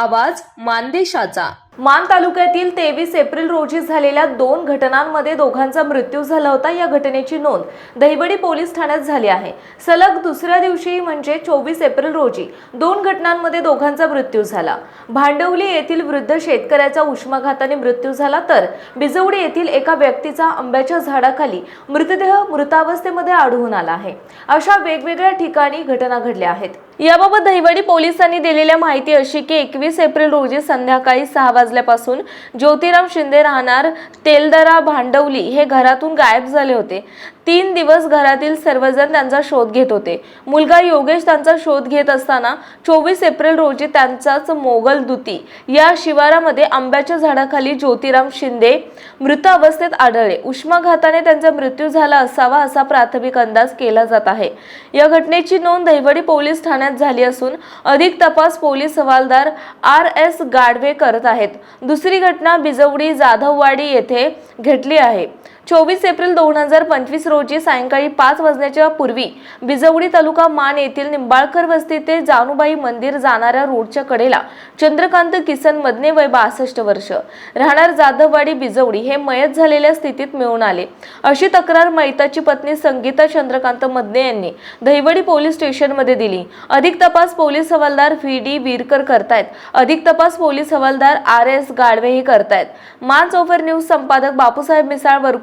आवाज मानदेशाचा. मान तालुक्यातील तेवीस एप्रिल रोजी झालेल्या दोन घटनांमध्ये दोघांचा मृत्यू झाला होता. या घटनेची नोंद दहिवडी पोलीस ठाण्यात झाली आहे. सलग दुसऱ्या दिवशी म्हणजे चोवीस एप्रिल रोजी दोन घटनांमध्ये दोघांचा मृत्यू झाला. भांडवली येथील वृद्ध शेतकऱ्याचा उष्माघाताने मृत्यू झाला तर बिजवडी येथील एका व्यक्तीचा आंब्याच्या झाडाखाली मृतदेह मृतावस्थेमध्ये आढळून आला आहे. अशा वेगवेगळ्या ठिकाणी घटना घडल्या आहेत. याबाबत दहिवडी पोलिसांनी दिलेल्या माहिती अशी की एकवीस एप्रिल रोजी संध्याकाळी सहा वाजल्यापासून ज्योतिराम शिंदे राहणार तेलदरा भांडवली हे घरातून गायब झाले होते. तीन दिवस घरातील सर्वजण त्यांचा शोध घेत होते. मुलगा योगेश त्यांचा शोध घेत असताना चोवीस एप्रिल रोजी त्यांचाच मोगल दुती. या शिवारामध्ये आंब्याच्या झाडाखाली ज्योतिराम शिंदे मृत अवस्थेत आढळले. उष्माघाताने त्यांचा मृत्यू झाला असावा असा प्राथमिक अंदाज केला जात आहे. या घटनेची नोंद दहिवडी पोलीस ठाण्यात झाली असून अधिक तपास पोलीस हवालदार आर एस गाडवे करत आहेत. दुसरी घटना बिजवडी जाधववाडी येथे घडली आहे. चोवीस एप्रिल दोन हजार पंचवीस रोजी सायंकाळी पाच वाजण्याच्या पूर्वी बिजवडी तालुका मान येथील निंबाळकर वस्ती ते जानुबाई मंदिर जाणाऱ्या रोडच्या कडेला चंद्रकांत किसन मदने वय बासष्ट वर्ष. राहणार जाधववाडी बिजवडी हे मयत झालेल्या स्थितीत मिळून आले. अशी तक्रार मैताची पत्नी संगीता चंद्रकांत मदने यांनी दहिवडी पोलीस स्टेशनमध्ये दिली. अधिक तपास पोलीस हवालदार व्ही डी वीरकर करतायत. अधिक तपास पोलीस हवालदार आर एस गाडवे हे करतायत. मान चौफर न्यूज संपादक बापूसाहेब मिसाळ